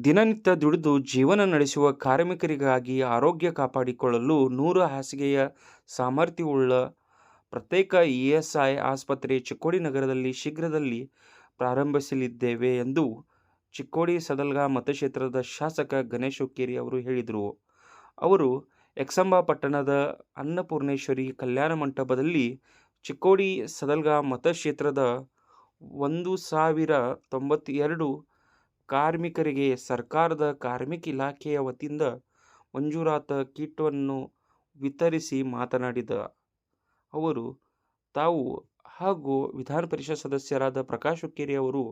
ದಿನನಿತ್ಯ ದುಡಿದು ಜೀವನ ನಡೆಸುವ ಕಾರ್ಮಿಕರಿಗಾಗಿ ಆರೋಗ್ಯ ಕಾಪಾಡಿಕೊಳ್ಳಲು ನೂರು ಹಾಸಿಗೆಯ ಸಾಮರ್ಥ್ಯವುಳ್ಳ ಪ್ರತ್ಯೇಕ ಇಎಸ್ಐ ಆಸ್ಪತ್ರೆ ಚಿಕ್ಕೋಡಿ ನಗರದಲ್ಲಿ ಶೀಘ್ರದಲ್ಲಿ ಪ್ರಾರಂಭಿಸಲಿದ್ದೇವೆ ಎಂದು ಚಿಕ್ಕೋಡಿ ಸದಲ್ಗಾ ಮತಕ್ಷೇತ್ರದ ಶಾಸಕ ಗಣೇಶ್ ಹುಕ್ಕೇರಿ ಅವರು ಹೇಳಿದರು. ಅವರು ಎಕ್ಸಂಬಾ ಪಟ್ಟಣದ ಅನ್ನಪೂರ್ಣೇಶ್ವರಿ ಕಲ್ಯಾಣ ಮಂಟಪದಲ್ಲಿ ಚಿಕ್ಕೋಡಿ ಸದಲ್ಗ ಮತಕ್ಷೇತ್ರದ ಒಂದು ಸಾವಿರ ತೊಂಬತ್ತೆರಡು ಕಾರ್ಮಿಕರಿಗೆ ಸರ್ಕಾರದ ಕಾರ್ಮಿಕ ಇಲಾಖೆಯ ವತಿಯಿಂದ ಮಂಜೂರಾತ ಕಿಟ್ವನ್ನು ವಿತರಿಸಿ ಮಾತನಾಡಿದ ಅವರು, ತಾವು ಹಾಗೂ ವಿಧಾನ ಪರಿಷತ್ ಸದಸ್ಯರಾದ ಪ್ರಕಾಶ್ ಹುಕ್ಕೇರಿ ಅವರು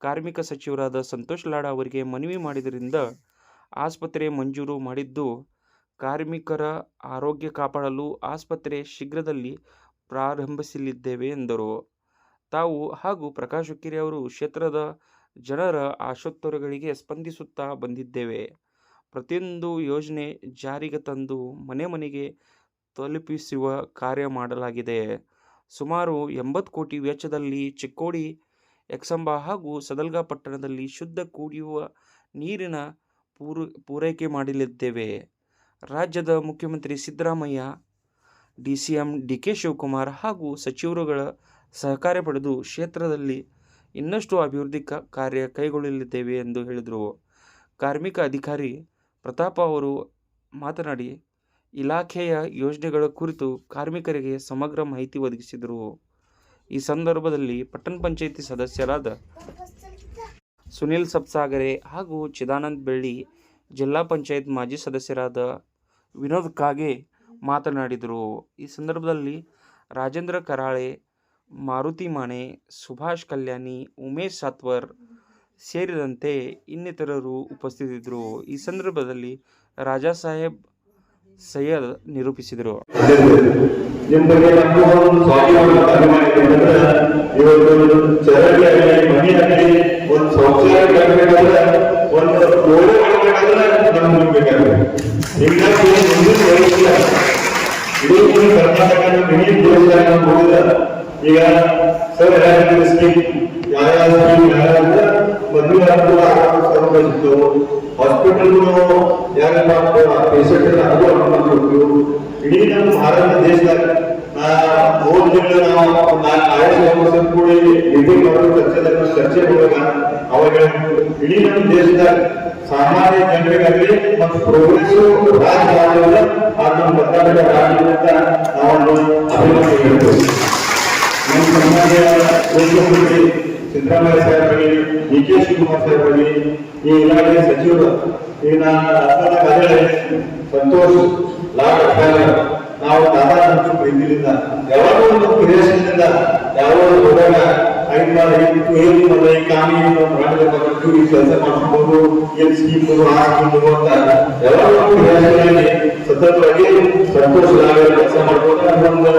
ಕಾರ್ಮಿಕ ಸಚಿವರಾದ ಸಂತೋಷ್ ಲಾಡ ಅವರಿಗೆ ಮನವಿ ಮಾಡಿದ್ದರಿಂದ ಆಸ್ಪತ್ರೆ ಮಂಜೂರು ಮಾಡಿದ್ದು, ಕಾರ್ಮಿಕರ ಆರೋಗ್ಯ ಕಾಪಾಡಲು ಆಸ್ಪತ್ರೆ ಶೀಘ್ರದಲ್ಲಿ ಪ್ರಾರಂಭಿಸಲಿದ್ದೇವೆ ಎಂದರು. ತಾವು ಹಾಗೂ ಪ್ರಕಾಶ್ ಹುಕ್ಕೇರಿ ಅವರು ಕ್ಷೇತ್ರದ ಜನರ ಆಶೋತ್ತರಗಳಿಗೆ ಸ್ಪಂದಿಸುತ್ತಾ ಬಂದಿದ್ದೇವೆ. ಪ್ರತಿಯೊಂದು ಯೋಜನೆ ಜಾರಿಗೆ ತಂದು ಮನೆ ಮನೆಗೆ ತಲುಪಿಸುವ ಕಾರ್ಯ ಮಾಡಲಾಗಿದೆ. ಸುಮಾರು ಎಂಬತ್ತು ಕೋಟಿ ವೆಚ್ಚದಲ್ಲಿ ಚಿಕ್ಕೋಡಿ, ಎಕ್ಸಂಬ ಹಾಗೂ ಸದಲ್ಗಾ ಪಟ್ಟಣದಲ್ಲಿ ಶುದ್ಧ ಕುಡಿಯುವ ನೀರಿನ ಪೂರೈಕೆ ಮಾಡಲಿದ್ದೇವೆ. ರಾಜ್ಯದ ಮುಖ್ಯಮಂತ್ರಿ Siddaramaiah, D C M D K Shivakumar ಹಾಗೂ ಸಚಿವರುಗಳ ಸಹಕಾರ ಪಡೆದು ಕ್ಷೇತ್ರದಲ್ಲಿ ಇನ್ನಷ್ಟು ಅಭಿವೃದ್ಧಿ ಕಾರ್ಯ ಕೈಗೊಳ್ಳಲಿದ್ದೇವೆ ಎಂದು ಹೇಳಿದರು. ಕಾರ್ಮಿಕ ಅಧಿಕಾರಿ ಪ್ರತಾಪ ಅವರು ಮಾತನಾಡಿ, ಇಲಾಖೆಯ ಯೋಜನೆಗಳ ಕುರಿತು ಕಾರ್ಮಿಕರಿಗೆ ಸಮಗ್ರ ಮಾಹಿತಿ ಒದಗಿಸಿದರು. ಈ ಸಂದರ್ಭದಲ್ಲಿ ಪಟ್ಟಣ ಪಂಚಾಯಿತಿ ಸದಸ್ಯರಾದ ಸುನಿಲ್ ಸಬ್ಸಾಗರೆ ಹಾಗೂ ಚಿದಾನಂದ ಬೆಳ್ಳಿ, ಜಿಲ್ಲಾ ಪಂಚಾಯತ್ ಮಾಜಿ ಸದಸ್ಯರಾದ ವಿನೋದ್ ಕಾಗೆ ಮಾತನಾಡಿದರು. ಈ ಸಂದರ್ಭದಲ್ಲಿ ರಾಜೇಂದ್ರ ಕರಾಳೆ, ಮಾರುತಿ ಮಾನೆ, ಸುಭಾಷ್ ಕಲ್ಯಾಣಿ, ಉಮೇಶ್ ಸಾತ್ವರ್ ಸೇರಿದಂತೆ ಇನ್ನಿತರರು ಉಪಸ್ಥಿತರಿದ್ದರು. ಈ ಸಂದರ್ಭದಲ್ಲಿ ರಾಜಾ ಸಾಹೇಬ್ ಸೈಯದ್ ನಿರೂಪಿಸಿದರು. ನಿಮ್ಮ ಈಗ ಸರ್, ಯಾರ್ಯಾರ ಸ್ಕೀಮ್ ಯಾರ್ಯಾರ ಸ್ಕೀಮ್ ಯಾರ್ಯಾರ ಆದ್ರೂ ಆರೋಗ್ಯ ಸೌಲಭ್ಯ ಸಿಗ್ತವು ಹಾಸ್ಪಿಟಲ್ಗಳು ಯಾರ್ಯಾರ ಪೇಷಂಟ್ ಅದು ಅನುಮತಿ ಇಡೀ ನಮ್ಮ ಭಾರತ ದೇಶದಾಗ ಹೋದ ತಿಂಗಳು ನಾವು ನಾಲ್ಕು ಆಯುಷ್ ಕೂಡಿ ಮೀಟಿಂಗ್ ಮಾಡೋ ಚರ್ಚೆದಾಗ ಚರ್ಚೆ ಮಾಡುವಾಗ ಅವಾಗ ಇಡೀ ನಮ್ಮ ದೇಶದಾಗ ಸಾಮಾನ್ಯ ಜನರಿಗಾಗಲಿ ಮತ್ತು ಪ್ರೋಗ್ರೆಸ್ ರಾಜ್ಯ ಆಡಳಿತ ಹಾಗೂ ನಮ್ಮ ಕರ್ನಾಟಕ ನಾವು ಅಭಿಮಾನ ಹೇಳ್ತೇವೆ ನಮ್ಮ ಸಮಾಜ ಮುಖ್ಯಮಂತ್ರಿ ಸಿದ್ದರಾಮಯ್ಯ ಸಾಹೇಬರಿಗೆ ಡಿ ಕೆ ಶಿವಕುಮಾರ್ ಈ ಇಲಾಖೆ ಸಚಿವರು ಈಗ ನಾನು ಸಂತೋಷ್ ಲಾಡ್ ನಾವು ದಾದಾ ಮತ್ತು ಪ್ರೀತಿಯಿಂದ ಯಾವಾಗಲೂ ಒಂದು ಕ್ರಿಯಾಶೀಲದಿಂದ ಯಾವಾಗ ಹೋದಾಗ ಐದು ಮಾಡಿ ಇತ್ತು ಏನು ಈ ಕಾಮಿ ಕೆಲಸ ಮಾಡ್ಬೋದು ಏನ್ ಸ್ಕೀಮ್ ಸ್ಕೀಮ್ ಅಂತ ಯಾವಾಗಲೂ ಸತತವಾಗಿ ಸಂತೋಷ ಕೆಲಸ ಮಾಡ್ಬೋದು ಒಂದು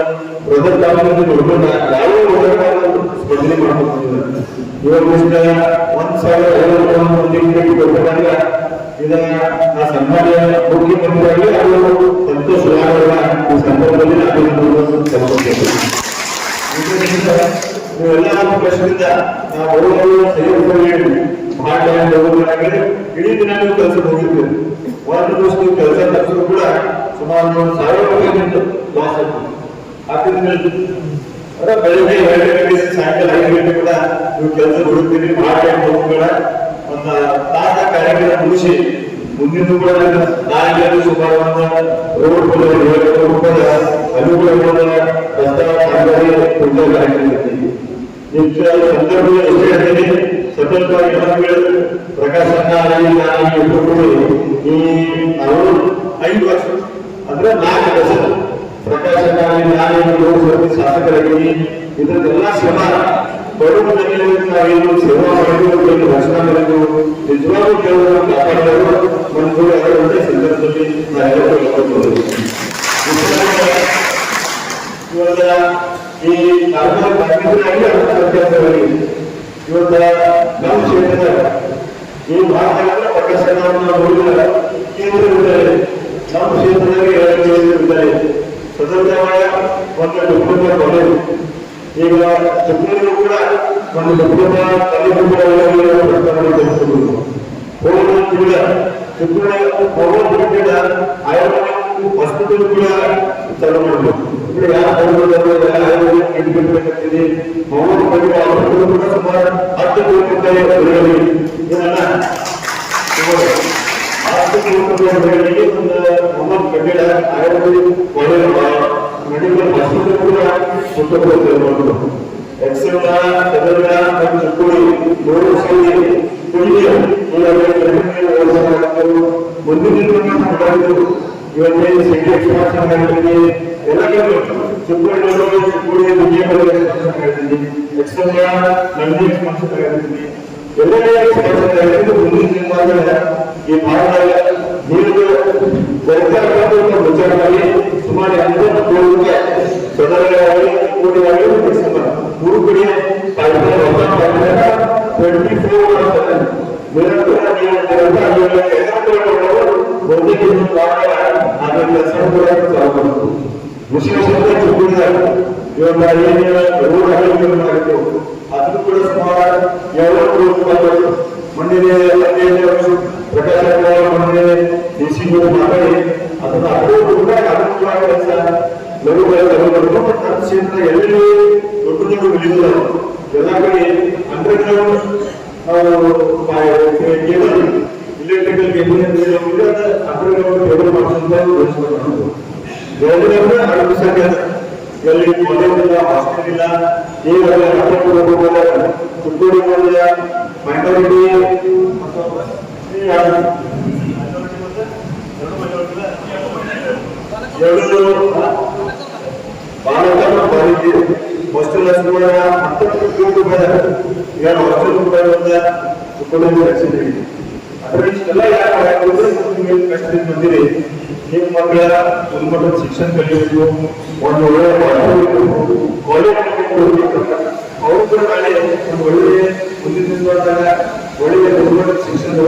ಬ್ರದರ್ ತಾಲೂಕಿನ ನೋಡ್ಕೊಂಡ ಯಾವುದೇ ಸ್ಪರ್ಧೆ ಮಾಡ್ಬೋದು ಇವಾಗ ಒಂದ್ ಸಾವಿರ ಐವತ್ತು ಮಂದಿ ಇದನ್ನ ಆ ಸನ್ಮಾನ್ಯ ಮುಖ್ಯಮಂತ್ರಿಯಾಗಿ ಅವರು ಸಂತೋಷ ಈ ಸಂದರ್ಭದಲ್ಲಿ ನಾವು ಕೆಲಸ ನೀವೆಲ್ಲ ನಮ್ಮ ಪ್ರಶ್ನೆಯಿಂದ ನಾವು ಓದಲು ಸೇರಿಸಬೇಕು ಭಾಳ ಹೋಗೋದಾಗಿದೆ ಇಡೀ ದಿನ ನೀವು ಕೆಲಸಕ್ಕೆ ಒಂದು ದಿವಸ ಕೆಲಸ ತಪ್ಪಿದ್ರು ಕೂಡ ಸುಮಾರು ಒಂದು ಸಾವಿರ ರೂಪಾಯಿ ಲಾಸ್ ಆಗ್ತದೆ ಅದ ಬೆಳಿಗ್ಗೆ ಎರಡು ಗಂಟೆ ಸಾಯಂಕಾಲ ಐದು ಗಂಟೆ ಕೂಡ ನೀವು ಕೆಲಸ ಹುಡುಕ್ತೀರಿ ಟೈಮ್ ಒಂದು ತಾಸ ಕಾರ್ಯಕ್ರಮ ಮುಗಿಸಿ ಮುಂದಿನ ಕೂಡ ನಾಳೆ ಸುಮಾರು ಅನುಕೂಲವಾದ ರಸ್ತೆ ಕಾಮಗಾರಿ ಪೂಜೆ ಕಾರ್ಯಕ್ರಮ ಇರ್ತೀವಿ ನಿತ್ಯ ಸಂದರ್ಭದಲ್ಲಿ ಎಷ್ಟು ಹೇಳ್ತೀನಿ ಸ್ವತಂತ್ರವಾಗಿ ನಮಗೆ ಪ್ರಕಾಶ್ ಅನ್ನಾಗಿ ನಾನು ಇಬ್ಬರು ಈ ಅವರು ಐದು ವರ್ಷ ಅಂದ್ರೆ ನಾಲ್ಕು ವರ್ಷ ಪ್ರಕಾಶ್ ಅನ್ನಾಗಿ ನಾನು ಏಳು ವರ್ಷ ಶಾಸಕರಾಗಿ ಇದನ್ನೆಲ್ಲ ಶ್ರಮ ಬಡವರಲ್ಲಿ ನಾವೇನು ಸೇವಾ ಮಾಡಿದ್ರು ಏನು ರಕ್ಷಣಾ ಮಾಡಿದ್ರು ನಿಜವಾಗ್ಲೂ ಕೆಲವರು ಕಾಪಾಡಿದರು ಒಂದು ಎರಡು ಗಂಟೆ ಸಂದರ್ಭದಲ್ಲಿ ನಾನು ಹೇಳ್ಕೊಂಡು ಇವತ್ತ ಈ ನಾಲ್ಕು ಕಾರ್ಮಿಕರಾಗಿ ಅತ್ಯಂತವಾಗಿ ಇವತ್ತ ನಮ್ಮ ಈ ಭಾಗದಲ್ಲಿ ಪ್ರಕಾಶನವನ್ನು ನೋಡಿದರೆ ಕೇಂದ್ರ ಇದ್ದಾರೆ. ನಮ್ಮ ಕ್ಷೇತ್ರದಲ್ಲಿ ಎರಡು ಒಂದು ಡಿಪ್ಲೊಮಾ ಈಗ ಸುಪ್ರೀಂ ಕೂಡ ಒಂದು ಡಿಪ್ಲೊಮಾ ಕಾಲೇಜು ಕೂಡ ಕೂಡ ಸುಪ್ರೀಂ ಆಯುರ್ವೇದಿಕ್ ಹಾಸ್ಪಿಟಲ್ ಕೂಡ ಚಾಲು ಮಾಡಬೇಕು ಇಲ್ಲಿ ಯಾವ ಹೈದರಾಬಾದ್ ಯಾವ ಕಂಡುಹಿಡಿಯಬೇಕಾಗ್ತದೆ ಕೂಡ ಸುಮಾರು ಹತ್ತು ಕೋಟಿ ರೂಪಾಯಿ ಬೆಳೆಯಲಿ ಒಂದು ಕೂಡ ಎಕ್ಸೆಲ್ ಕದರ್ಗ ಮತ್ತು ಚಿಕ್ಕೋಡಿ ಮೂರು ಸೇರಿ ಕುಳಿಯ ಮುಂದಿನ ಇವತ್ತೇ ಸಿಟಿ ಎಕ್ಸ್ಪಾನ್ಷನ್ ಎಲ್ಲ ಚಿಕ್ಕುಳಿಗಳು ಚಿಕ್ಕುಳಿ ವಿಜಯಪುರ ಹೇಳ್ತೀನಿ ಎಕ್ಸೆಲ್ ನಂದಿ ಎಕ್ಸ್ಪಾನ್ಷನ್ ಹೇಳ್ತೀನಿ ಎಲ್ಲೆಲ್ಲ ಎಕ್ಸ್ಪಾನ್ಷನ್ ಹೇಳ್ತೀನಿ ಮುಂದಿನ ದಿನದಾಗ ಈ ಭಾರತದಾಗ ನೀರು ರೈತರ ವಿಚಾರವಾಗಿ ಸುಮಾರು ಎಂಬತ್ತು ಕೋಟಿ ರೂಪಾಯಿ ಸದನಗಳಲ್ಲಿ ಕೋಟಿಯಾಗಿ ರೂಪಿಸಿದ್ದಾರೆ ಮೂರು ಕಡೆ ಟ್ವೆಂಟಿ ಫೋರ್ ನಿರಂತರ ವಿಶೇಷತೆ ಚಿಕ್ಕುಳಿದಾಗ ಇವಾಗ ಏನೇನು ರೋಡ್ ಅಗಲೀಕರಣ ಆಗಿತ್ತು ಅದನ್ನು ಕೂಡ ಸುಮಾರು ಎರಡು ಕೋಟಿ ರೂಪಾಯಿ ಮೊನ್ನೆ ಹದಿನೈದು ವರ್ಷ ಪ್ರಕಾಶ ಮೊನ್ನೆ ಡಿ ಸಿ ಮಾತಾಡಿ ಅದನ್ನು ಅದೇ ಕೂಡ ಅನುಕೂಲ ಕೆಲಸ ಲಘುಗಳ ಲಘುಗಳು ಮತ್ತು ಅದು ಕ್ಷೇತ್ರ ಎಲ್ಲಿ ದೊಡ್ಡ ದೊಡ್ಡ ಬಿಲ್ಡಿಂಗ್ ಎಲ್ಲ ಕಡೆ underground cable electrical cable underground cable ಮಾಡಿಸುವಂತ ಆರಂಭಿಸಕ್ಕೆ ಎಲ್ಲಿ ಕಾಲೇಜ್ ಇಲ್ಲ ಹಾಸ್ಟೆಲ್ ಇಲ್ಲ ಈಗ ಚಿಕ್ಕೋಡಿ ಮೈನಾರಿಟಿ ಎರಡು ಭಾರತ ಬಾರಿಗೆ ಹಾಸ್ಟೆಲ್ ಕೂಡ ಹತ್ತತ್ತು ಕೋಟಿ ರೂಪಾಯಿ ಅದ್ರ ಇಷ್ಟೆಲ್ಲ ಯಾಕೆ ಕಷ್ಟದಿಂದ ಬಂದಿರಿ ನಿಮ್ಮ ಮಕ್ಕಳ ಗುಣಮಟ್ಟದ ಶಿಕ್ಷಣ ಕಲಿಯಬೇಕು ಒಂದು ಒಳ್ಳೆಯ ನಾಳೆ ಒಂದು ಒಳ್ಳೆಯ ಮುಂದಿನ ಒಳ್ಳೆಯ ಗುಣಮಟ್ಟದ ಶಿಕ್ಷಣ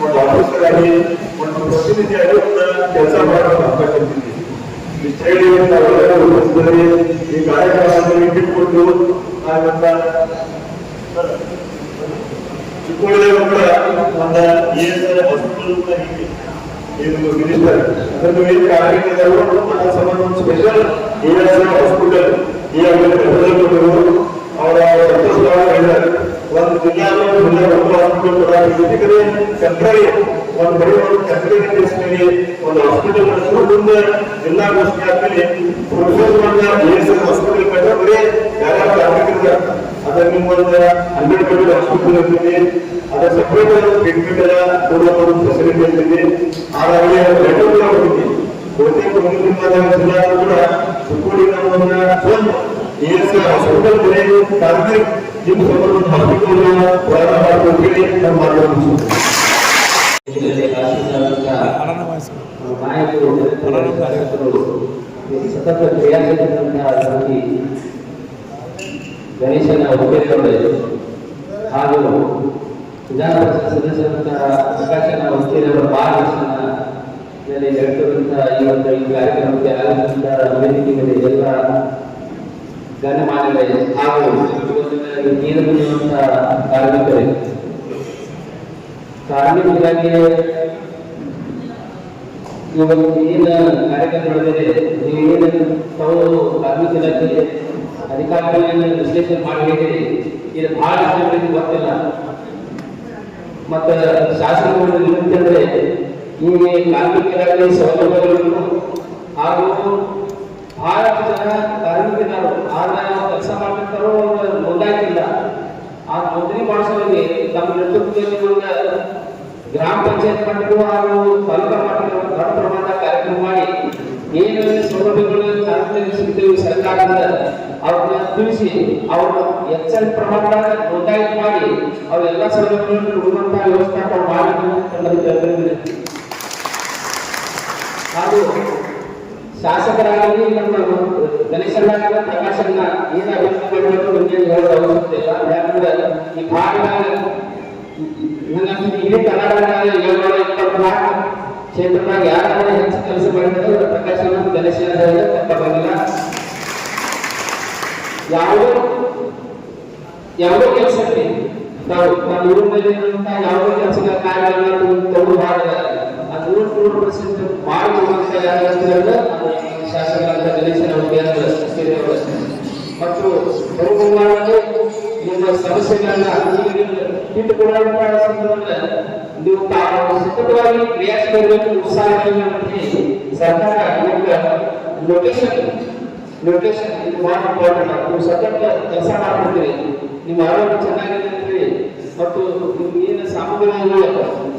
ಒಂದು ಆಫೀಸರ್ ಆಗಿ ಒಂದು ಪ್ರತಿನಿಧಿಯಾಗಿ ಕೆಲಸ ಉಳಿಸಿದರೆ ಈ ಕಾರ್ಯಕ್ರಮವನ್ನು ಇಟ್ಟುಕೊಂಡು ಆಗಂತ ಚಿಕ್ಕೋಡಿದಾಗ ಕೂಡ ಒಂದು ಇ ಎಸ್ ಐ ಮಿನಿಸ್ಟರ್ ಅದನ್ನು ಏನು ಕಾರ್ಯಕ್ರಮದವರು ಅದರ ಸಂಬಂಧ ಒಂದು ಸ್ಪೆಷಲ್ ಐ ಹಾಸ್ಪಿಟಲ್ ಈ ಅವರ ಸಂತೋಷ ಒಂದು ಜಿಲ್ಲಾ ಜಿಲ್ಲಾ ಒಂದು ಒಂದು ಬರೀ ಒಂದು ದೇಶದಲ್ಲಿ ಒಂದು ಹಾಸ್ಪಿಟಲ್ ನಡೆಸಲು ಮುಂದೆ ಜಿಲ್ಲಾಗೋಷ್ಠಿ ಆದ್ಮೇಲೆ ಹಾಸ್ಪಿಟಲ್ ಕಟ್ಟರೆ ಬರೀ ಯಾರ್ಯಾರು ಕಾರ್ಮಿಕರಿದ್ದಾರೆ? ಅದರ ನಿಮ್ಮೊಂದು ಹಂಡ್ರೆಡ್ ಬೆಡ್ ಹಾಸ್ಪಿಟಲ್ ಇರ್ತದೆ ಅದರ ಸಪ್ರೇಟ್ ಟ್ರೀಟ್ಮೆಂಟ್ ಎಲ್ಲ ಕೊಡುವ ಫೆಸಿಲಿಟಿ ಇರ್ತದೆ ಹಾಗಾಗಿ ಬೆಡ್ ಕೂಡ ಹೋಗ್ತದೆ ಬಹುತೇಕ ಮುಂದಿನ ದಿನದಾಗ ಜಿಲ್ಲಾ ಕೂಡ ಚಿಕ್ಕೋಡಿ ಒಂದು ಇ ಎಸ್ ಹಾಸ್ಪಿಟಲ್ ಬರೀ ಕಾರ್ಮಿಕ ನಿಮ್ಮ ಸಂಬಂಧ ಹಾಸ್ಪಿಟಲ್ ಪ್ರಾರಂಭ ಮಾಡ್ಕೊಳ್ತೀವಿ ನಮ್ಮ ಮಾರ್ಗದರ್ಶನ ಸತತ ಕ್ರಿಯಾಶೀಲರಂತಹ ಸಮಿತಿ ಗಣೇಶನ ಉಪಯೋಗ ಹಾಗೂ ವಿಧಾನ ಸದಸ್ಯರಂತಹ ಪ್ರಕಾಶನ ವಕೀಲರ ಮಾರ್ಗದರ್ಶನದಲ್ಲಿ ನಡೆಸಿರುವಂತಹ ಈ ಒಂದು ಈ ಕಾರ್ಯಕ್ರಮಕ್ಕೆ ಆಗಮಿಸಿದ ವೇದಿಕೆ ಮೇಲೆ ಎಲ್ಲ ಗಣ್ಯಮಾನ್ಯರೇ ಹಾಗೂ ಕಾರ್ಮಿಕರೇ ಇಲಾಖೆ ಇವತ್ತು ಏನು ಕಾರ್ಯಕ್ರಮ ನಡೆದಿದೆ ನೀವು ತಾವು ಕಾರ್ಮಿಕ ಇಲಾಖೆ ಅಧಿಕಾರಿಗಳನ್ನು ವಿಶ್ಲೇಷಣೆ ಮಾಡಿ ಇದು ಬಹಳ ಜನರಿಗೆ ಗೊತ್ತಿಲ್ಲ. ಮತ್ತು ಶಾಸನಗಳು ವಿನಂತಿ ಅಂದ್ರೆ ಈ ಕಾರ್ಮಿಕ ಇಲಾಖೆ ಸೌಲಭ್ಯಗಳನ್ನು ಹಾಗೂ ಬಹಳಷ್ಟು ಜನ ಕಾರ್ಮಿಕರು ಆದ್ರೆ ಕೆಲಸ ಮಾಡ್ತಿರ್ತಾರೋ ಅವ್ರ ನೋಂದಾಯಿತಿಲ್ಲ ನೋಂದಣಿ ಮಾಡಿಸೋರಿಗೆ ತಮ್ಮ ನೇತೃತ್ವದಲ್ಲಿ ಒಂದು ಗ್ರಾಮ ಪಂಚಾಯತ್ ಮಟ್ಟಕ್ಕೂ ಹಾಗೂ ತಾಲೂಕಾ ಮಟ್ಟಕ್ಕೂ ದೊಡ್ಡ ಪ್ರಮಾಣದ ಕಾರ್ಯಕ್ರಮ ಮಾಡಿ ಏನು ಸೌಲಭ್ಯಗಳು ಸಿಗ್ತೇವೆ ಸರ್ಕಾರದಿಂದ ಅವ್ರನ್ನ ತಿಳಿಸಿ ಅವ್ರ ಹೆಚ್ಚಿನ ಪ್ರಮಾಣದ ನೋಂದಾಯಿತ ಮಾಡಿ ಅವೆಲ್ಲ ಸೌಲಭ್ಯಗಳನ್ನು ಕೊಡುವಂತಹ ವ್ಯವಸ್ಥೆ ವಿನಂತಿ. ಹಾಗೂ ಶಾಸಕರಾಗಲಿ ನಮ್ಮ ಗಣೇಶನ ಪ್ರಕಾಶನ ಏನು ಅಭಿವೃದ್ಧಿ ಮಾಡಬೇಕು ಅವಶ್ಯಕತೆ ಇಲ್ಲ. ಯಾಕಂದ್ರೆ ಈ ಭಾಗದಾಗ ನನ್ನ ಇಡೀ ಇಪ್ಪತ್ನಾಲ್ಕು ಕ್ಷೇತ್ರದಾಗ ಯಾರು ಹೆಚ್ಚು ಕೆಲಸ ಮಾಡಿದ್ರು ಪ್ರಕಾಶನ ಗಣೇಶನ ಹೇಳಿದ್ರೆ ತಪ್ಪಾಗಲ್ಲ ಯಾವುದೋ ಯಾವುದೋ ಕೆಲಸಕ್ಕೆ ನಾವು ಒಂದು ಊರಿನಲ್ಲಿ ಇರುವಂತಹ ಕೆಲಸದ ಕಾರ್ಯಗಳನ್ನ ತಗೊಂಡು ಮಾಡಿದ ಅದು ನೂರು ನೂರು ಪರ್ಸೆಂಟ್ ಮಾಡುವಂತ ಯಾರಂದ್ರೆ ಅದು ಶಾಸಕರಾದ ಗಣೇಶನ ಉದ್ಯಾನಗಳ ಸೇರಿದವರು. ಮತ್ತು ಬಹುಮಾನಕ್ಕೆ ನಿಮ್ಮ ಸಮಸ್ಯೆಗಳನ್ನ ಇಟ್ಟುಕೊಳ್ಳುವಂತಹ ಸಂದರ್ಭದಲ್ಲಿ ನೀವು ತಾವು ಸತತವಾಗಿ ಕ್ರಿಯಾಶೀಲವಾಗಿ ಉತ್ಸಾಹವಾಗಿ ಮಾಡಿ ಸರ್ಕಾರ ನಿಮ್ಗೆ ಲೊಕೇಶನ್ ಲೊಕೇಶನ್ ಇದು ಇಂಪಾರ್ಟೆಂಟ್ ನೀವು ಸತತ ಕೆಲಸ ಮಾಡ್ತಿದ್ದೀರಿ ನಿಮ್ಮ ಆರೋಗ್ಯ ಚೆನ್ನಾಗಿರ್ತೀರಿ ಮತ್ತು ಏನು ಸಾಮಗ್ರಿಗಳು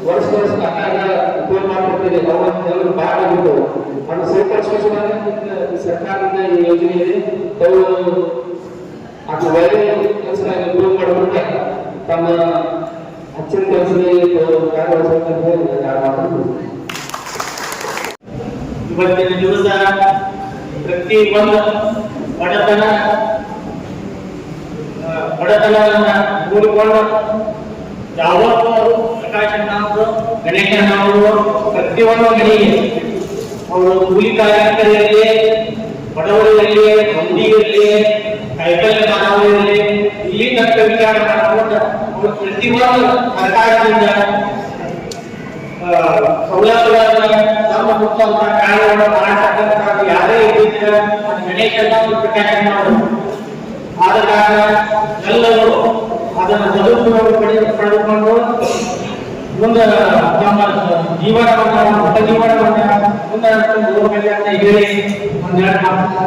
ವರ್ಷ ವರ್ಷ ಆಗಾಗ ಉಪಯೋಗ ಮಾಡ್ಕೊಡ್ತೀರಿ ಅವೆಲ್ಲರೂ ಭಾಳ ಆಗಿರ್ತವೆ ಅದು ಸೇರ್ಪಡಿಸೋದ್ರಿಂದ ನಿಮ್ಗೆ ಸರ್ಕಾರದಿಂದ ಈ ಯೋಜನೆ ಇದೆ ತಾವು ಅದು ಒಳ್ಳೆಯ ಕೆಲಸ ಉಪಯೋಗ ತಮ್ಮ ಹಚ್ಚಿನ ಕೆಲಸದಲ್ಲಿ ಕಾರ್ಯವಹಿಸಬೇಕಂತ ಇವತ್ತಿನ ದಿವಸ ಪ್ರತಿ ಒಂದು ಬಡತನ ಆ, ಮೂಡಿಕೊಂಡು ಯಾವತ್ತೂ ಅವರು ಪ್ರಕಾಶಣ್ಣವರು ಗಣೇಶಣ್ಣವರು ಪ್ರತಿಯೊಂದು ಮನೆಗೆ ಅವರು ಕೂಲಿ ಕಾರ್ಮಿಕರಲ್ಲಿ ಬಡವರಲ್ಲಿ ಮಂದಿಯಲ್ಲಿ ಕೈಕಲ್ಯ ಮಾನವರಲ್ಲಿ ಇಲ್ಲಿ ತಕ್ಕ ವಿಚಾರ ಮಾಡಿಕೊಂಡು ಅವರು ಪ್ರತಿಯೊಂದು ಸರ್ಕಾರದಿಂದ ಸೌಲಭ್ಯಗಳನ್ನು ತಮ್ಮ ಮುಖ್ಯವಂತ ಕಾರ್ಯವನ್ನು ಮಾಡತಕ್ಕಂತಹ ಯಾರೇ ಇದ್ದಿದ್ರೆ ಗಣೇಶನ ಪ್ರಕಾಶನ ಆದ ಕಾರಣ ಎಲ್ಲರೂ ಅದನ್ನು ಸದುಪಯೋಗ ಪಡೆದು ಪಡೆದುಕೊಂಡು ಮುಂದೆ ನಮ್ಮ ಜೀವನವನ್ನು ಹೊಸ ಜೀವನವನ್ನು ಮುಂದೆ ನಡ್ಕೊಂಡು ಹೋಗ್ಬೇಕಂತ ಹೇಳಿ ಒಂದೆರಡು ಮಾತು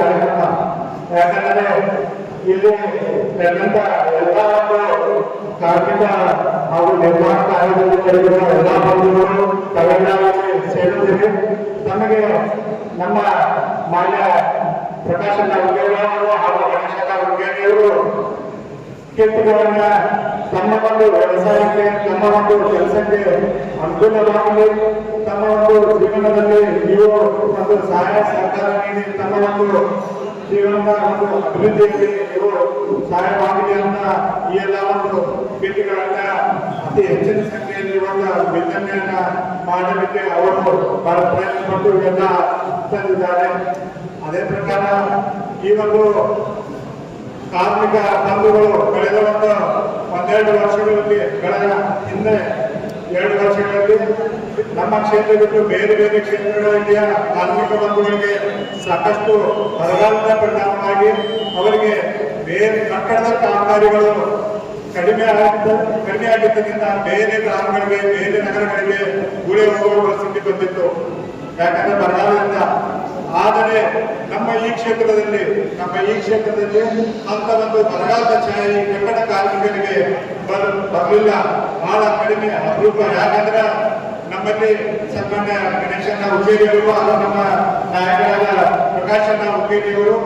ಕಾರ್ಯಕ್ರಮ. ಯಾಕಂದ್ರೆ ಇಲ್ಲಿ ನಡೆದಂತ ಎಲ್ಲ ಒಂದು ಕಾರ್ಮಿಕ ಹಾಗೂ ನಿರ್ಮಾಣ ಕಾರ್ಯದಲ್ಲಿ ತೊಡಗಿರುವ ಎಲ್ಲ ಬಂಧುಗಳು ತಾವೆಲ್ಲರಲ್ಲಿ ಸೇರುತ್ತೀವಿ. ನಮಗೆ ನಮ್ಮ ಮಾನ್ಯ ಪ್ರಕಾಶನ ಉದ್ಯೋಗಗಳು ಹಾಗೂ ಗಣೇಶನ ಉದ್ಯೋಗಿಯವರು ಕೀರ್ತಿಗಳನ್ನ ತಮ್ಮ ಒಂದು ವ್ಯವಸಾಯಕ್ಕೆ, ತಮ್ಮ ಒಂದು ಕೆಲಸಕ್ಕೆ ಅನುಕೂಲವಾಗಲಿ, ತಮ್ಮ ಒಂದು ಜೀವನದಲ್ಲಿ ನೀವು ಒಂದು ಸಹಾಯ ಸಹಕಾರ ನೀಡಿ, ತಮ್ಮ ಒಂದು ಜೀವನದ ಒಂದು ಅಭಿವೃದ್ಧಿಯಲ್ಲಿ ನೀವು ಸಹಾಯವಾಗಿದೆ ಅಂತ ಈ ಎಲ್ಲ ಒಂದು ಭೇಟಿಗಳನ್ನ ಅತಿ ಹೆಚ್ಚಿನ ಸಂಖ್ಯೆಯಲ್ಲಿ ಒಂದು ಬಿತ್ತನೆಯನ್ನ ಮಾಡಲಿಕ್ಕೆ ಅವರು ಬಹಳ ಪ್ರಯತ್ನ ಪಟ್ಟು ಇವೆಲ್ಲ ತಂದಿದ್ದಾರೆ. ಅದೇ ಪ್ರಕಾರ ಈ ಒಂದು ಕಾರ್ಮಿಕ ಬಂಧುಗಳು ಕಳೆದ ಒಂದು ಒಂದೆರಡು ವರ್ಷಗಳಲ್ಲಿ ಕಳೆದ ಹಿಂದೆ ಎರಡು ವರ್ಷಗಳಲ್ಲಿ ನಮ್ಮ ಕ್ಷೇತ್ರ ಬಿಟ್ಟು ಬೇರೆ ಬೇರೆ ಕ್ಷೇತ್ರಗಳಲ್ಲಿ ಕಾರ್ಮಿಕ ಬಂಧುಗಳಿಗೆ ಸಾಕಷ್ಟು ಬರಗಾಲದ ಪರಿಣಾಮವಾಗಿ ಅವರಿಗೆ ಬೇರೆ ಕಟ್ಟಡದ ಕಾಮಗಾರಿಗಳು ಕಡಿಮೆ ಆಗಿದ್ದ ಕಡಿಮೆ ಆಗಿದ್ದಕ್ಕಿಂತ ಬೇರೆ ಗ್ರಾಮಗಳಿಗೆ, ಬೇರೆ ನಗರಗಳಿಗೆ ಗುಳೆ ಹೋಗುವ ಪರಿಸ್ಥಿತಿ ಬಂದಿತ್ತು. ಯಾಕಂದ್ರೆ ಬರಗಾಲದಿಂದ ಆದರೆ ನಮ್ಮ ಈ ಕ್ಷೇತ್ರದಲ್ಲಿ, ನಮ್ಮ ಈ ಕ್ಷೇತ್ರದಲ್ಲಿ ಅಂತ ಒಂದು ಬರಗಾಲದ ಛಾಯೆ ಕಟ್ಟಡ ಕಾರ್ಮಿಕರಿಗೆ ಬರ್, ಬರಲಿಲ್ಲ. ಬಹಳ ಕಡಿಮೆ ಅಪರೂಪ. ಯಾಕಂದ್ರೆ ನಮ್ಮಲ್ಲಿ ಸನ್ಮಾನ್ಯ ಗಣೇಶನ ಉಪೇರಿಯವರು ಹಾಗೂ ನಮ್ಮ ನಾಯಕರಾದ ಪ್ರಕಾಶನ ಉಪೇರಿಯವರು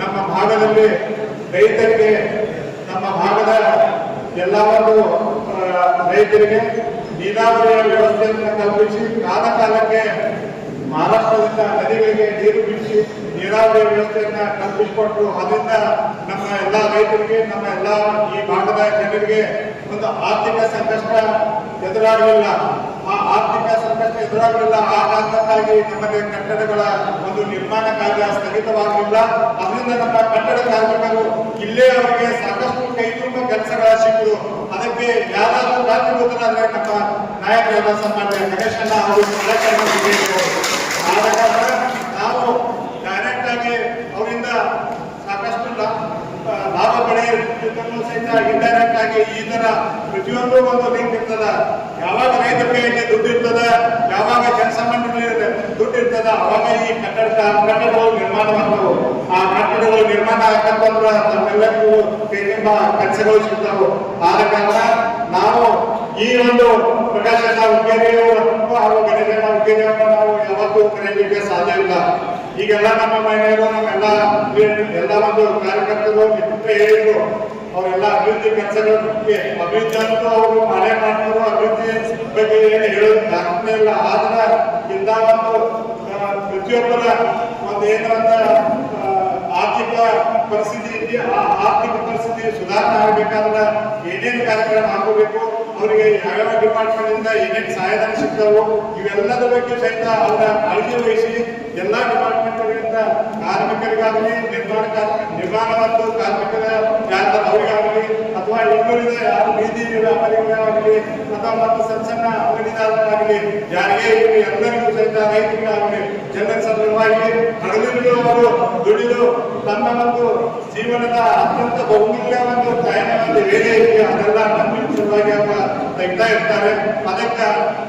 ನಮ್ಮ ಭಾಗದಲ್ಲಿ ರೈತರಿಗೆ, ನಮ್ಮ ಭಾಗದ ಎಲ್ಲ ಒಂದು ರೈತರಿಗೆ ನೀರಾವರಿಯ ವ್ಯವಸ್ಥೆಯನ್ನು ಕಲ್ಪಿಸಿ ಕಾಲ ಕಾಲಕ್ಕೆ ಮಹಾರಾಷ್ಟ್ರದಿಂದ ನದಿಗಳಿಗೆ ನೀರು ಬಿಡಿಸಿ ನೀರಾವರಿ ವ್ಯವಸ್ಥೆಯನ್ನು ಕಲ್ಪಿಸಿಕೊಟ್ಟು ಅದರಿಂದ ನಮ್ಮ ಎಲ್ಲ ರೈತರಿಗೆ, ನಮ್ಮ ಎಲ್ಲ ಈ ಭಾಗದ ಜನರಿಗೆ ಒಂದು ಆರ್ಥಿಕ ಸಂಕಷ್ಟ ಎದುರಾಗಲಿಲ್ಲ. ಆರ್ಥಿಕ ಸಂಕಷ್ಟ ಎದುರಾಗಲಿಲ್ಲ, ಆ ಕಾರಣಕ್ಕಾಗಿ ನಮ್ಮಲ್ಲಿ ಕಟ್ಟಡಗಳ ಒಂದು ನಿರ್ಮಾಣ ಕಾರ್ಯ ಸ್ಥಗಿತವಾಗಲಿಲ್ಲ ಅದರಿಂದ ನಮ್ಮ ಕಟ್ಟಡ ಕಾರ್ಮಿಕರು ಇಲ್ಲೇ ಅವರಿಗೆ ಸಾಕಷ್ಟು ಕೈ ತುಂಬ ಕೆಲಸಗಳ ಸಿಕ್ಕಿತು. ಅದಕ್ಕೆ ಯಾರಾದರೂ ಕಾರಣಭೂತರಾದ್ರೆ ನಮ್ಮ ನಾಯಕರಾದ ಸನ್ಮಾನ್ಯ ಗಣೇಶನ ಅವರು ನಾವು ಡೈರೆಕ್ಟ್ ಆಗಿ ಅವರಿಂದ ಸಾಕಷ್ಟು ಲಾಭ ಪಡೆಯುವುದನ್ನು ಸಹಿತ ಇಂಡೈರೆಕ್ಟ್ ಆಗಿ ಈ ತರ ಪ್ರತಿಯೊಂದು ಒಂದು ಲಿಂಕ್ ಇರ್ತದ. ಯಾವಾಗ ರೈತರ ಕೈಯಲ್ಲಿ ದುಡ್ಡು ಇರ್ತದ, ಯಾವಾಗ ಜನಸಾಮಾನ್ಯ ದುಡ್ಡು ಇರ್ತದ, ಅವಾಗ ಈ ಕಟ್ಟಡ ಕಟ್ಟಡಗಳು ನಿರ್ಮಾಣವಾಗ್ತವು ಆ ಕಟ್ಟಡಗಳು ನಿರ್ಮಾಣ ಆಗತ್ತಂದ್ರ ನಮ್ಮೆಲ್ಲರಿಗೂ ಕೈಗೊಂಡ ಕೆಲಸಗಳು ಸಿಗ್ತಾವು. ಆದ ಕಾರಣ ನಾವು ಈ ಒಂದು ಪ್ರಕಾಶ ಹಾಗೂ ನಾವು ಯಾವತ್ತೂ ಕರೆಯಲಿಕ್ಕೆ ಸಾಧ್ಯ ಇಲ್ಲ. ಈಗೆಲ್ಲ ನಮ್ಮ ಮನೆಯವರು ನಮ್ಮೆಲ್ಲ ಎಲ್ಲ ಒಂದು ಕಾರ್ಯಕರ್ತರು ಹೇಳಿದ್ರು. ಅವರೆಲ್ಲ ಅಭಿವೃದ್ಧಿ ಕೆಲಸಗಳ ಅಭಿವೃದ್ಧಿ ಅಂತೂ ಅವರು ಮನೆ ಮಾಡ್ತಾರೆ, ಅಭಿವೃದ್ಧಿ ಬಗ್ಗೆ ಏನು ಹೇಳೋದು ಇಲ್ಲ. ಆದ್ರೆ ಇಂಥ ಒಂದು ಪ್ರತಿಯೊಬ್ಬರ ಒಂದು ಏನು ಆರ್ಥಿಕ ಪರಿಸ್ಥಿತಿ ಐತಿ ಆ ಆರ್ಥಿಕ ಪರಿಸ್ಥಿತಿ ಸುಧಾರಣೆ ಆಗಬೇಕಾದ್ರೆ ಏನೇನು ಕಾರ್ಯಕ್ರಮ ಆಗಬೇಕು? ಅವರಿಗೆ ಯಾವ್ಯಾವ ಡಿಪಾರ್ಟ್ಮೆಂಟ್ ಇಂದ ಏನೇನು ಸಹಾಯಧನ ಸಿಗ್ತಾವೋ ಇವೆಲ್ಲದ ಬಗ್ಗೆ ಸಹಿತ ಅವರ ಕಾಳಜಿ ವಹಿಸಿ ಎಲ್ಲಾ ಡಿಪಾರ್ಟ್ಮೆಂಟ್ಗಳಿಂದ ಕಾರ್ಮಿಕರಿಗಾಗಲಿ ನಿರ್ಮಾಣ ನಿರ್ಮಾಣ ಮತ್ತು ಕಾರ್ಮಿಕರ ಅವರಿಗಾಗಲಿ ಅಥವಾ ಇನ್ನುಳಿದ ಯಾರು ಬೀದಿ ವ್ಯಾಪಾರಿಗಳಾಗಲಿ ಅಥವಾ ಮತ್ತು ಸಣ್ಣ ಸಣ್ಣ ಅಂಗಡಿದಾರರಾಗಲಿ, ಯಾರಿಗೆ ಎಲ್ಲರಿಗೂ ಸಹಿತ ರೈತರಿಗಾಗಲಿ, ಜನರ ಸಂದರ್ಭವಾಗಿ ಹಣದಿಂದ ದುಡಿದು ತನ್ನ ಒಂದು ಜೀವನದ ಅತ್ಯಂತ ಬಹುಮೂಲ್ಯ ಒಂದು ಪ್ರಯಾಣ ವೇಳೆ ಇದೆ ಅದೆಲ್ಲ ನಮ್ಮ ಸಲುವಾಗಿ ಅವರು ತೆಗ್ತಾ ಇರ್ತಾರೆ. ಅದಕ್ಕೆ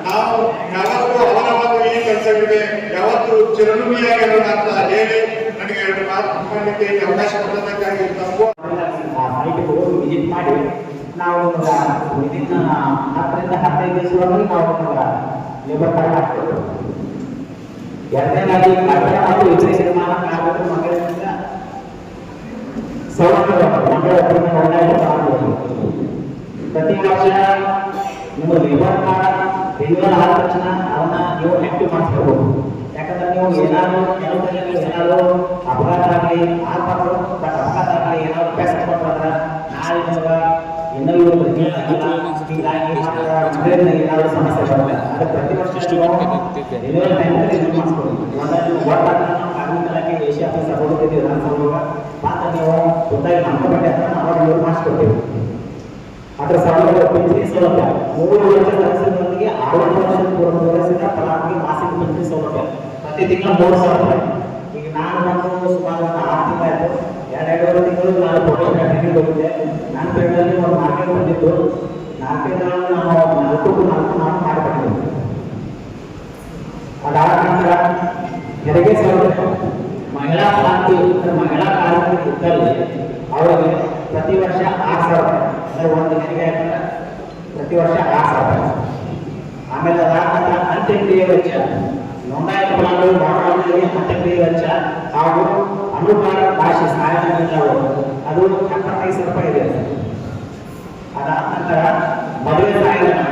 ನಾವು ಯಾವತ್ತೂ ಅವರ ಒಂದು ಈ ಕೆಲಸಗಳಿಗೆ ಯಾವತ್ತು ಚಿರಋಣಿಯಾಗಿರೋಣ ಅಂತ ಹೇಳಿ ನನಗೆ ಎರಡು ಮಾತು ಮಾಡಲಿಕ್ಕೆ ಅವಕಾಶ ಕೊಡೋದಕ್ಕಾಗಿ ತಪ್ಪು. ವಿಸಿಟ್ ಮಾಡಿ ನಾವು ವಿದಿನ್ ಹತ್ತರಿಂದ ಹದಿನೈದು ದಿವಸಗಳಲ್ಲಿ ನಾವು ಲೇಬರ್ ಕಾರ್ಡ್ ಹಾಕ್ತೇವೆ ಎರಡನೇದಾಗಿ ಕಟ್ಟಡ ಮತ್ತು ವಿಪರೀತ ನಿರ್ಮಾಣ ಮಾಡಬಹುದು ಪ್ರತಿ ವರ್ಷ ನಿಮ್ಮ ಕಾರ್ಡ್ ರಿನ್ಯೂವಲ್ ಆದ ತಕ್ಷಣ ಅವನ್ನ ನೀವು ಆಕ್ಟಿವ್ ಮಾಡಿಸ್ಕೋಬಹುದು ಯಾಕಂದ್ರೆ ನೀವು ಏನಾದ್ರು ಕೆಲವೊಂದ್ರಲ್ಲಿ ನೀವು ಏನಾದ್ರು ಅಪಘಾತ ಆಗಲಿ ಆಗ್ಬಾರ್ದು ಬಟ್ ಅಪಘಾತ ಆಗಲಿ ಏನಾದ್ರು ಪೆಸ್ಟ್ ಕೊಟ್ಟಾದ್ರೆ ನಾಳೆ ನಿಮಗೆ ಇನ್ನೂ ಇವರು ಹೀಗಾಗಿ ಏನಾದ್ರು ಸಮಸ್ಯೆ ಬರಲ್ಲ ಅದು ಪ್ರತಿ ವರ್ಷ ರಿನ್ಯೂವಲ್ ಟೈಮಲ್ಲಿ ರಿನ್ಯೂ ಮಾಡಿಸ್ಕೊಳ್ಳಿ ಇವಾಗ ನೀವು ಒಟ್ಟಾಗಿ ನಾವು ಕಾರ್ಮಿಕ ಇಲಾಖೆ ಎ ಸಿ ಆಫೀಸ್ ಹೋಗ್ತಿದ್ದೀವಿ ವಿಧಾನಸಭೆಗೆ ಮಾತ್ರ ನೀವು ಗೊತ್ತಾಗಿ ನಂಬ್ಕೊಂಡೆ ಅಂತ ನಾವು ರಿನ್ಯೂ ಮಾಡಿಸ್ಕೊಡ್ತೀವಿ ಅದರ ಸೌಲಭ್ಯ ಪಿಂಚಣಿ ಸೌಲಭ್ಯ ಮೂರು ವರ್ಷ ಆರು ಪೂರ್ವ ವಯಸ್ಸಿನ ಫಲಾನುಭವಿ ಮಾಸಿಕ ಪಿಂಚಣಿ ಸೌಲಭ್ಯ. ಪ್ರತಿ ತಿಂಗಳ ಮೂರು ಸಾವಿರ ಈಗ ನಾನು ಬಂದು ಸುಮಾರು ಒಂದು ಆರು ತಿಂಗಳಾಯ್ತು ಎರಡೆರಡು ತಿಂಗಳು ನಾನು ಫೋಟೋ ಟ್ರೈನಿಂಗ್ ಹೋಗಿದ್ದೆ ನನ್ನ ಒಂದು ಮಾರ್ಕೆಟ್ ಬಂದಿದ್ದು ನಾಲ್ಕೈದರಲ್ಲಿ ನಾನು ನಾಲ್ಕು ನಾಲ್ಕು ನಾನು ಮಾಡಿಕೊಂಡಿದ್ದೆ ಅದಾದ ನಂತರ ತೆರಿಗೆ ಸೌಲಭ್ಯ. ಮಹಿಳಾ ಅಂದ್ರೆ ಮಹಿಳಾ ಕಾರ್ಮಿಕರು ಇದ್ದಲ್ಲಿ ಅವರಿಗೆ ಪ್ರತಿ ವರ್ಷ ಆರು ಸಾವಿರ ಅಂದ್ರೆ ಒಂದು ತೆರಿಗೆ ಆಯ್ತಂದ್ರೆ ಪ್ರತಿ ವರ್ಷ ಆಮೇಲೆ ಅದಾದ ಅಂತ್ಯಕ್ರಿಯೆ ವೆಚ್ಚ. ನೋಂದಾಯಿತ ಫಲಾನುಭವಿ ಮಾಡೋರಿಗೆ ಅಂತ್ಯಕ್ರಿಯೆ ವೆಚ್ಚ ಹಾಗೂ ಅನುದಾನ ಭಾಷೆ ಅವರು ಅದು ಎಪ್ಪತ್ತೈದು ಸಾವಿರ ರೂಪಾಯಿ ಇದೆ. ಅದಾದ ನಂತರ ಮದುವೆ ಸಹಾಯಧನ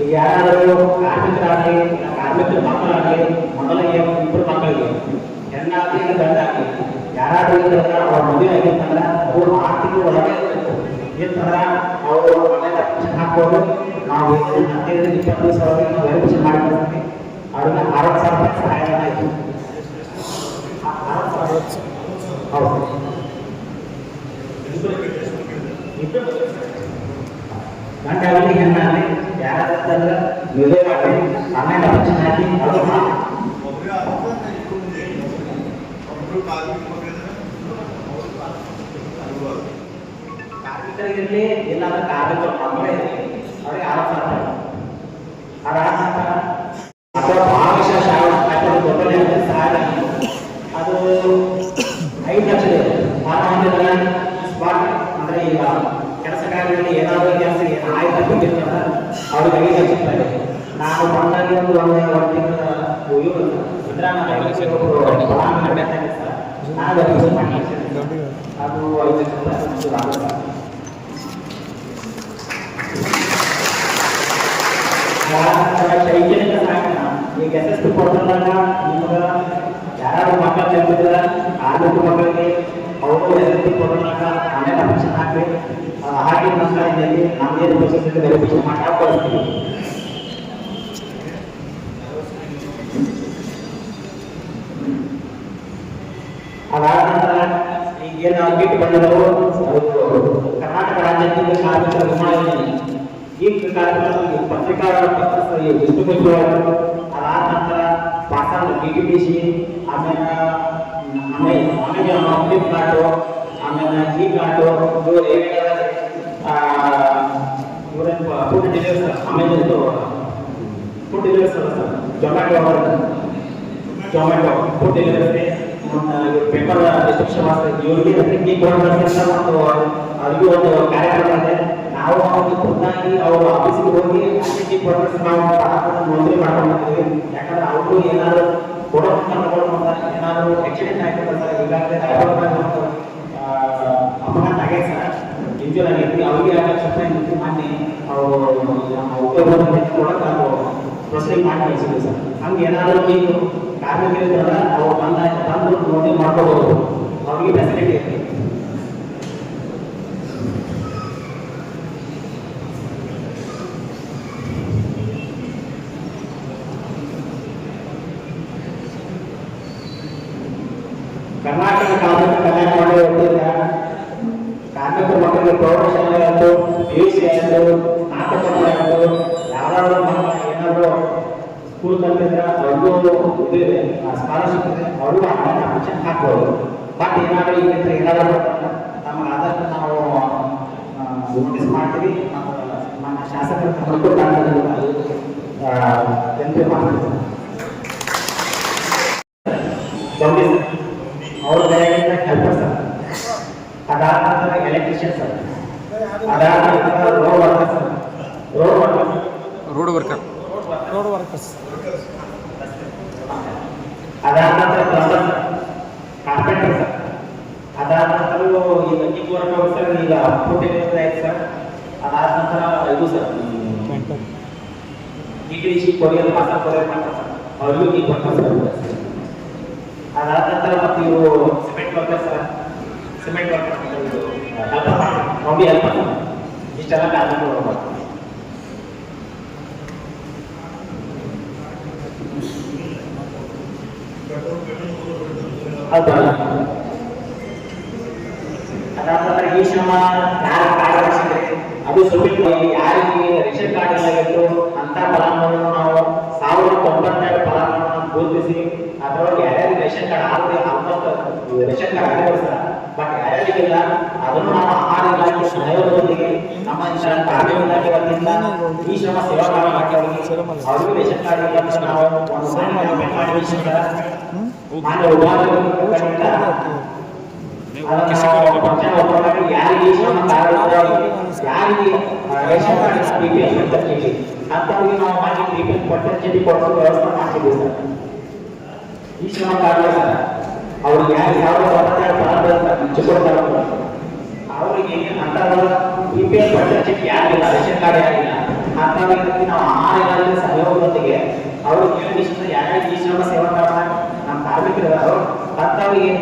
ಈಗ ಯಾರಾದರೂ ಕಾರ್ಮಿಕರಾಗಲಿ ಕಾರ್ಮಿಕರ ಮಕ್ಕಳಾಗಲಿ, ಮೊದಲಿಗೆ ಇಬ್ಬರು ಮಕ್ಕಳಿಗೆ, ಹೆಣ್ಣಾಗಲಿ ಗಂಡಾಗಲಿ ಯಾರಾದರೂ ಇದ್ದಾಗ ಅವ್ರ ಮದುವೆ ಆಗಿತ್ತಂದ್ರೆ ಅವರು ಆರು ತಿಂಗಳು ಒಳಗೆ ಇರಬೇಕು ಇತ್ತಂದ್ರೆ ಅವರು ಮನೆಗೆ ಅಡ್ಮಿಷನ್ ಹಾಕ್ಬೋದು ನಾವು ಹದಿನೈದು ಇಪ್ಪತ್ತು ಸಾವಿರ ನಾವು ವೆರಿಫಿಕೇಶನ್ ಮಾಡಿ ಕೊಡ್ತೀವಿ ಅವ್ರಿಗೆ ಅರವತ್ತು ಸಾವಿರ ರೂಪಾಯಿ ಸಹಾಯಧನ ಆಯಿತು ಅರವತ್ತು ಸಾವಿರ ಹೌದು ಇಬ್ಬರು ಗಂಡಾಗಲಿ ಹೆಣ್ಣಾಗಲಿ ಯಾರಾದ್ರೆ ಮದುವೆ ಮಾಡಿ ಆಮೇಲೆ ಅರ್ಚನೆ ಹಾಕಿ ಅದು ಮಾಡಿ ಕಾರ್ಮಿಕರಿಗಿರಲಿ ಇಲ್ಲಾಂದ್ರೆ ಕಾರ್ಮಿಕರ ಮಕ್ಕಳೇ ಇರಲಿ ಅವ್ರಿಗೆ ಆರು ಸಾವಿರ ರೂಪಾಯಿ ಅದಾದ ನಂತರ ಅಥವಾ ಭಾಗಶ ಶಾಲಾ ಅಥವಾ ಸಹಾಯ ಅದು ಐದು ಲಕ್ಷ ಮಾನವಂತಗಳ ಸ್ಪಾಟ್ ಅಂದ್ರೆ ಈಗ ಕೆಲಸ ಏನಾದರೂ ಕೆಲಸ ಆಯ್ತು ಅವ್ರಿಗೆ ಐದು ಲಕ್ಷ ರೂಪಾಯಿ. ನಾನು ಬಂದಾಗ ಒಂದು. ನಾನು ಅದು ಐದು ಲಕ್ಷ ರೂಪಾಯಿ. ಶೈಕ್ಷಣಿಕ ಸಾಕಣ ಈಗ ಎಸ್ ಎಸ್ ಪಿ ಕೊಡ್ಕೊಂಡಾಗ ನಿಮ್ಗೆ ಯಾರು ಮಕ್ಕಳು ಜನ್ಮಿದ್ರ ಕಾರ್ಮಿಕ ಮಕ್ಕಳಿಗೆ ಅವರು ಎಸ್ ಎಸ್ ಆಮೇಲೆ ಅಡ್ಮಿಷನ್ ಹಾಕಿ ಹಾಕಿದ ನಂತರ ಇದರಲ್ಲಿ ನಮ್ಮದೇ ಪ್ರೊಸೆಸ್ ವೆರಿಫಿಕೇಶನ್ ಮಾಡಿ ನಾವು ಅದಾದ ನಂತರ ಈಗ ಏನು ಅಂಕಿಟ್ ಬಂದಿರೋ ಕರ್ನಾಟಕ ರಾಜ್ಯದಿಂದ ಕಾರ್ಮಿಕರ ಯೋಜನೆ. ಈ ಕಾರ್ಯಕ್ರಮ ಪತ್ರಿಕಾ ಪತ್ರ ಡಿಸ್ಟ್ರಿಬ್ಯೂಟ್ ಅದಾದ ನಂತರ ಪಾಸಾದ ಡಿ ಟಿ ಪಿ ಸಿ ಆಮೇಲೆ ಆಮೇಲೆ ಆಮೇಲೆ ಫ್ಲಿಪ್ಕಾರ್ಟು ಆಮೇಲೆ ಜಿ ಕಾರ್ಟು ಇವರು ಏನೇನು ಇವರ food delivery sir ಅಮೆಜಾನ್ದು food delivery sir sir Zomato tomato food delivery paper distribution ಮಾಡ್ತಾರೆ ಇವರಿಗೆ ಟೆಕ್ನಿಕ್ ಒಂದು ಅವ್ರಿಗೆ ಒಂದು ಕಾರ್ಯಕ್ರಮ ಇದೆ ನಾವು ಅವ್ರಿಗೆ ಖುದ್ದಾಗಿ ಅವ್ರ ಆಫೀಸಿಗೆ ಹೋಗಿ ಟೆಕ್ನಿಕ್ ಕೊಟ್ಟರೆ ನಾವು ನೋಂದಣಿ ಮಾಡ್ಕೊಂಡಿದ್ದೀವಿ. ಯಾಕಂದ್ರೆ ಅವರು ಏನಾದ್ರು ಕೊಡೋ ತಗೊಂಡು ಏನಾದ್ರು ಆಕ್ಸಿಡೆಂಟ್ ಆಗಿ ಸರ್? ಈಗಾಗಲೇ ಅಪಘಾತ ಆಗೈತೆ ಸರ್. ಇಂಜೂರ್ ಆಗೈತಿ ಅವ್ರಿಗೆ ಆಗ ನಿಂತು ಮಾಡಿ ಅವರು ಕೊಡಕ್ಕೆ ನಾವು ಪ್ರೊಸೀಡಿಂಗ್ ಮಾಡಿ ಕಳಿಸಿದ್ವಿ ಸರ್. ಹಂಗೆ ಏನಾದರೂ ನೀವು ಕಾರ್ಮಿಕರಿದ್ರಲ್ಲ ಅವ್ರು ಬಂದ ಬಂದು ನೋಂದಣಿ ಮಾಡ್ಕೋಬಹುದು ಅವ್ರಿಗೆ ಫೆಸಿಲಿಟಿ ಐತಿ ಕರ್ನಾಟಕ ಕಾರ್ಮಿಕ ಕಲ್ಯಾಣ ಮಂಡಳಿ ವತಿಯಿಂದ ಕಾರ್ಮಿಕ ಮಕ್ಕಳಿಗೆ ಪ್ರೌಢಶಾಲೆ ಆಯ್ತು ಪಿ ಯು ಸಿ ಆಯ್ತು ಸ್ನಾತಕೋತ್ತರ ಆಯ್ತು ಯಾವ್ದಾದ್ರು ಮಕ್ಕಳು ಏನಾದ್ರು ಸ್ಕೂಲ್ ಕಲ್ತಿದ್ರೆ ಅವ್ರಿಗೂ ಇದು ಸ್ಕಾಲರ್ಶಿಪ್ ಇದೆ. ಅವ್ರಿಗೂ ಅಪ್ಲಿಕೇಶನ್ ಹಾಕ್ಬೋದು. ಬಟ್ ಏನಾದ್ರು ಈಗ ಏನಾದ್ರು ಆದಷ್ಟು ನಾವು ನೋಟಿಸ್ ಮಾಡ್ತೀವಿ. ನಮ್ಮ ಶಾಸಕರು ಮಾಡ್ತೀವಿ. ಅವ್ರ ಹೆಲ್ಪರ್ ಸರ್. ಅದಾದ ನಂತರ ಎಲೆಕ್ಟ್ರಿಷಿಯನ್ ಸರ್. ಅದಾದ ನಂತರ road worker sir road worker road worker road workers ಅದಾದ ನಂತರ ಪ್ಲಂಬರ್ ಸರ್ ಕಾರ್ಪೆಂಟರ್ ಸರ್ ಅದಾದ ನಂತರ ಈಗ ಈಗ ವರ್ಕ್ ಸರ್ ಈಗ ಫುಡ್ ಆಯ್ತು ಸರ್ ಅದಾದ ನಂತರ ಇದು sir degree courier master courier ಮಾಡ್ತಾರೆ ಸರ್ ಅವ್ರಿಗೂ ಈಗ ವರ್ಕರ್ ಸರ್ ಅದಾದ ನಂತರ ಮತ್ತೆ ಇವು cement worker sir cement worker ಇದು ಹೆಲ್ಪರ್ ನೋಡಿ ಹೆಲ್ಪರ್ ಇಷ್ಟೆಲ್ಲ ಕಾರ್ಮಿಕರು ಮಾಡ್ತಾರೆ ಹೌದಾ ಅದಾದ ನಂತರ ಈ ಶ್ರಮ ಯಾರು ಕಾರ್ಡ್ ಮಾಡಿಸಿದ್ರೆ ಅದು ಸುಪ್ರೀಂ ಯಾರಿಗೆ ರೇಷನ್ ಕಾರ್ಡ್ ಇಲ್ಲ ಇತ್ತು ಅಂತ ಫಲಾನುಭವಿಗಳನ್ನು ನಾವು ಸಾವಿರದ ತೊಂಬತ್ತೆರಡು ಫಲಾನುಭವಿಗಳನ್ನು ಗುರುತಿಸಿ ಅದರೊಳಗೆ ಯಾರ್ಯಾರಿಗೆ ration card already almost ration card ಆಗಿದೆ ಸರ್ ಬಟ್ ಯಾರ್ಯಾರಿಗಿಲ್ಲ ಅದನ್ನು ನಾವು ಆಹಾರ ಇಲಾಖೆ ಸಹಯೋಗದೊಂದಿಗೆ ನಮ್ಮ ಇಂತಹ ಕಾರ್ಯ ಇಲಾಖೆ ವತಿಯಿಂದ ಈ ಶ್ರಮ ಸೇವಾ ಕಾರ್ಯ ಅವ್ರಿಗೂ ರೇಷನ್ ಕಾರ್ಡ್ ಇಲ್ಲ ಅಂತ ನಾವು ಒಂದು ಸಣ್ಣ ಮಾಡಿ ಮಾನ್ಯ ಉಪಾಧ್ಯಕ್ಷರಿಂದ ಅಂತವ್ರಿಗೆ ನಾವು ಮಾಡಿ ಬಿ ಪಿ ಎಲ್ ಕೊಟ್ಟ ಚೀಟಿ ಕೊಡೋ ವ್ಯವಸ್ಥೆ ಮಾಡ್ತಿದ್ದೀವಿ ಸರ್ ಈ ಶ್ರಮ ಕಾರ್ಡ್ ಸರ್ ಅವ್ರಿಗೆ ಯಾರು ಯಾವ ಅವರಿಗೆ ಬಿ ಪಿ ಯಾರಿಲ್ಲ ರೇಷನ್ ಕಾರ್ಡ್ ಯಾರಿಲ್ಲ ಅಂತವರಿಗೆ ನಾವು ಆಹಾರ ಇಲಾಖೆ ಅವ್ರಿಗೆ ಯಾರ್ಯಾರಿಗೆ ಈ ಶ್ರಮ ಸೇವಾ ಕಾರ್ಡ್ ನಮ್ಮ ಕಾರ್ಮಿಕರು ಅಂತವರಿಗೆ